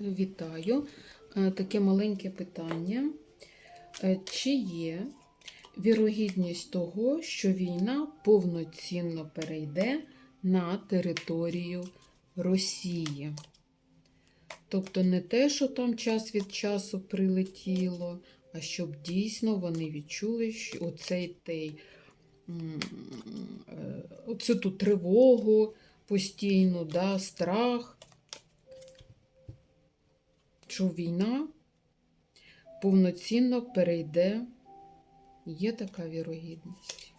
Вітаю. Е, Таке маленьке питання. Е, Чи є вірогідність того, що війна повноцінно перейде на територію Росії? Тобто не те, що там час від часу прилетіло, а щоб дійсно вони відчули оцей той, е, оцю ту тривогу постійну, да, страх що війна повноцінно перейде, є така вірогідність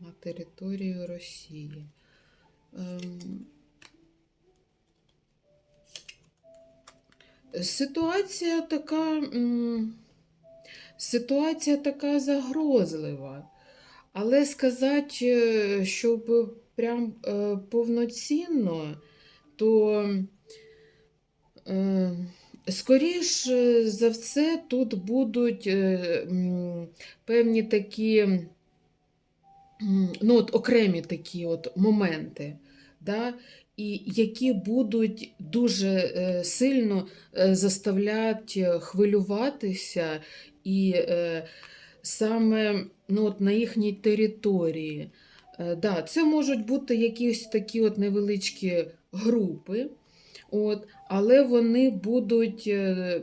на територію Росії. Ем, Ситуація така, ситуація така загрозлива, але сказати, е, щоб прям е, повноцінно, то Е, Скоріш е, за все, тут будуть е, певні такі ну, от, окремі такі от моменти, да, і які будуть дуже е, сильно заставляти хвилюватися і саме ну, от, на їхній території. Да, це можуть бути якісь такі от невеличкі групи. От, але вони будуть е,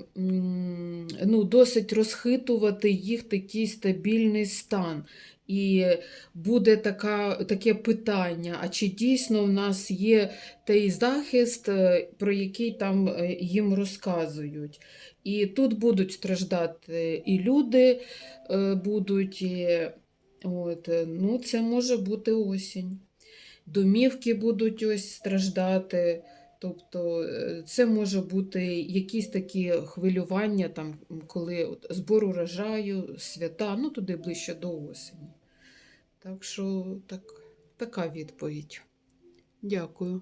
ну, досить розхитувати їх такий стабільний стан. І буде така, таке питання: а чи дійсно в нас є той захист, е, про який там е, їм розказують? І тут будуть страждати і люди будуть, і, от, ну, це може бути осінь. Домівки будуть ось страждати. Тобто е, це може бути якісь такі хвилювання, там, коли от збор урожаю, свята, ну туди ближче до осені. Так що так, така відповідь. Дякую.